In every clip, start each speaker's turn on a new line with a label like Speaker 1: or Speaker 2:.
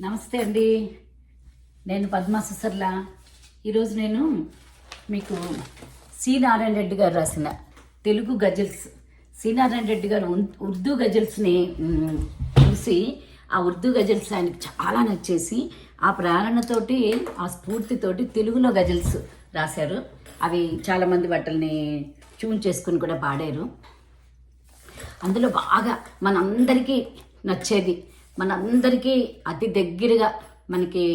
Speaker 1: నమస్తే అండి. నేను పద్మా సుసర్ల ఈరోజు నేను మీకు సి నారాయణ రెడ్డి గారు రాసిన తెలుగు గజల్స్ సి నారాయణ రెడ్డి గారు ఉర్దూ గజల్స్ని చూసి ఆ ఉర్దూ గజల్స్ ఆయనకు చాలా నచ్చేసి ఆ ప్రేరణతోటి ఆ స్ఫూర్తితోటి తెలుగులో గజల్స్ రాశారు. అవి చాలామంది వాటిని ట్యూన్ చేసుకుని కూడా పాడారు. అందులో బాగా మనందరికీ నచ్చేది మనందరికీ అతి దగ్గరగా మనకి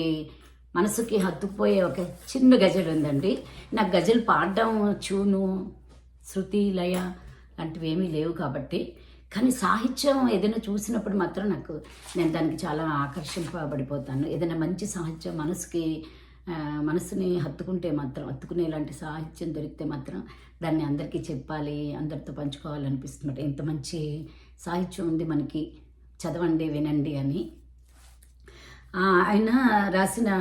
Speaker 1: మనసుకి హత్తుకుపోయే ఒక చిన్న గజల్ ఉందండి. నాకు గజల్ పాడడం చూను శృతి లయ లాంటివి ఏమీ లేవు కాబట్టి. కానీ సాహిత్యం ఏదైనా చూసినప్పుడు మాత్రం నాకు నేను దానికి చాలా ఆకర్షింపబడిపోతాను. ఏదైనా మంచి సాహిత్యం మనసుకి మనసుని హత్తుకుంటే మాత్రం హత్తుకునేలాంటి సాహిత్యం దొరికితే మాత్రం దాన్ని అందరికీ చెప్పాలి అందరితో పంచుకోవాలనిపిస్తుంది. ఎంత మంచి సాహిత్యం ఉంది మనకి. చదవండి వినండి అని. ఆయన రాసిన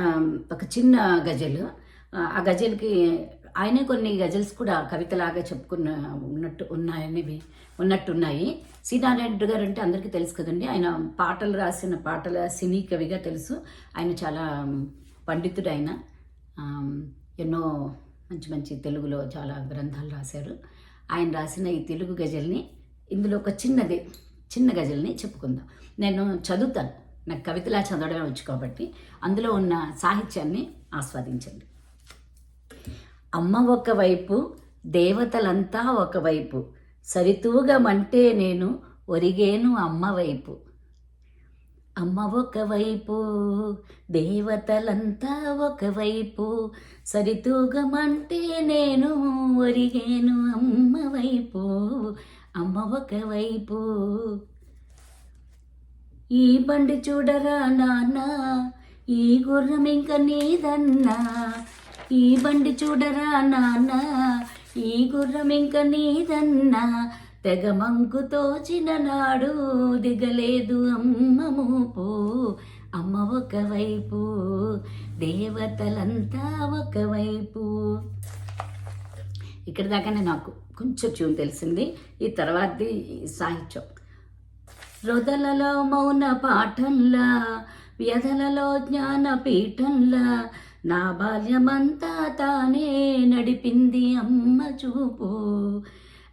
Speaker 1: ఒక చిన్న గజల్. ఆ, గజల్కి ఆయనే కొన్ని గజల్స్ కూడా కవితలాగా చెప్పుకున్న ఉన్నట్టు ఉన్నాయనేవి ఉన్నట్టున్నాయి. సీతారెడ్డి గారు అంటే అందరికీ తెలుసు కదండి. ఆయన పాటలు రాసిన పాటల సినీ కవిగా తెలుసు. ఆయన చాలా పండితుడు ఆయన ఎన్నో మంచి మంచి తెలుగులో చాలా గ్రంథాలు రాశారు. ఆయన రాసిన ఈ తెలుగు గజల్ని ఇందులో ఒక చిన్నది చిన్న గజల్ని చెప్పుకుందాం. నేను చదువుతాను. నాకు కవితలా చదవడమే వచ్చు కాబట్టి అందులో ఉన్న సాహిత్యాన్ని ఆస్వాదించండి. అమ్మ ఒకవైపు దేవతలంతా ఒకవైపు సరితూగమంటే నేను ఒరిగేను అమ్మ వైపు. అమ్మ ఒకవైపు దేవతలంతా ఒకవైపు సరితూగమంటే నేను ఒరిగేను అమ్మ వైపు. అమ్మ ఒకవైపు. ఈ బండి చూడరా నాన్న? ఈ గుర్రం ఇంక నీదన్నా? ఈ బండి చూడరా నాన్న? ఈ గుర్రం ఇంక నీదన్నా? తెగ మంకు తోచిన నాడు దిగలేదు అమ్మ మూపు. అమ్మ ఒకవైపు దేవతలంతా ఒకవైపు. ఇక్కడ దాకానే నాకు కొంచెం ట్యూన్ తెలిసింది. ఈ తర్వాతది సాహిత్యం. హృదలలో మౌన పాఠంలా వ్యధలలో జ్ఞాన పీఠంలా నా బాల్యమంతా తానే నడిపింది అమ్మ చూపు.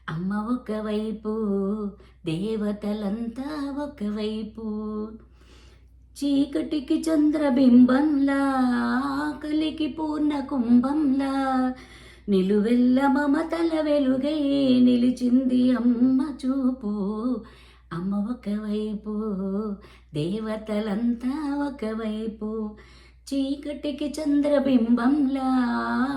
Speaker 1: అమ్మ ఒకవైపు దేవతలంతా ఒకవైపు. చీకటికి చంద్రబింబంలా ఆకలికి పూర్ణ కుంభంలా నిలువెల్ల మమతల వెలుగై నిలిచింది అమ్మ చూపు. అమ్మ ఒకవైపు దేవతలంతా ఒకవైపు. చీకటికి చంద్రబింబంలా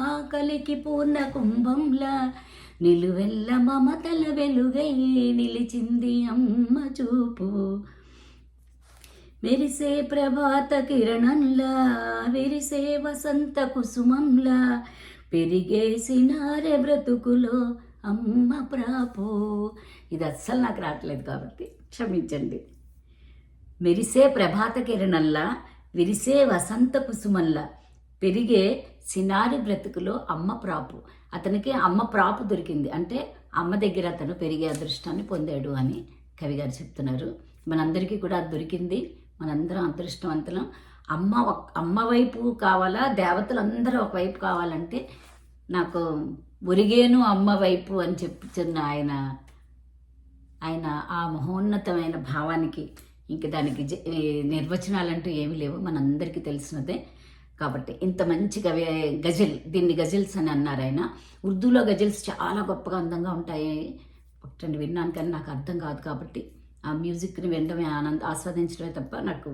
Speaker 1: ఆకలికి పూర్ణ కుంభంలా. నిలువెల్ల మమతల వెలుగై నిలిచింది అమ్మ చూపు. మెరిసే ప్రభాత కిరణంలా విరిసే వసంత కుసుమంలా. పెరిగేసినారే బ్రతుకులో అమ్మ ప్రాపో. ఇది అస్సలు నాకు రావట్లేదు కాబట్టి క్షమించండి. మెరిసే ప్రభాత కిరణంలా విరిసే వసంత కుసుమల్లా పెరిగే సినారి బ్రతుకులో అమ్మ ప్రాపు. అతనికి అమ్మ ప్రాపు దొరికింది. అంటే అమ్మ దగ్గర అతను పెరిగే అదృష్టాన్ని పొందాడు అని కవి గారు చెప్తున్నారు. మనందరికీ కూడా అది దొరికింది. మనందరం అదృష్టవంతులం. అమ్మ ఒక్- అమ్మ వైపు కావాలా దేవతలందరూ ఒకవైపు కావాలంటే నాకు ఒరిగేను అమ్మ వైపు అని చెప్తున్న ఆయన ఆయన ఆ మహోన్నతమైన భావానికి ఇంక దానికి జ- నిర్వచనాలంటూ ఏమీ లేవు. మనందరికీ తెలిసినదే. కాబట్టి ఇంత మంచి గవి గజల్ దీన్ని గజల్స్ అని అన్నారు ఆయన. ఉర్దూలో గజల్స్ చాలా గొప్పగా అందంగా ఉంటాయి. ఒకటండి విన్నాను కానీ నాకు అర్థం కాదు కాబట్టి. ఆ మ్యూజిక్ని వినడమే ఆనంద ఆస్వాదించడమే తప్ప నాకు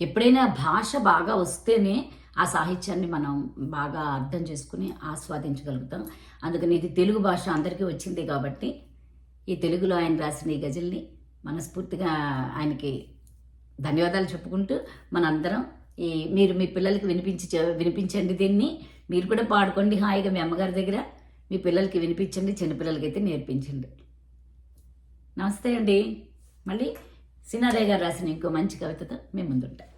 Speaker 1: ఎప్పుడైనా భాష బాగా వస్తేనే ఆ సాహిత్యాన్ని మనం బాగా అర్థం చేసుకుని ఆస్వాదించగలుగుతాం. అందుకని ఇది తెలుగు భాష అందరికీ వచ్చింది కాబట్టి ఈ తెలుగులో ఆయన రాసిన ఈ గజల్ని మనస్ఫూర్తిగా ఆయనకి ధన్యవాదాలు చెప్పుకుంటూ మనందరం ఈ మీరు మీ పిల్లలకి వినిపించి వినిపించండి దీన్ని. మీరు కూడా పాడుకోండి హాయిగా మీ అమ్మగారి దగ్గర. మీ పిల్లలకి వినిపించండి చిన్నపిల్లలకి అయితే నేర్పించండి. నమస్తే అండి. మళ్ళీ సినారే గారు రాసిన ఇంకో మంచి కవితతో మేము ముందుంటాం.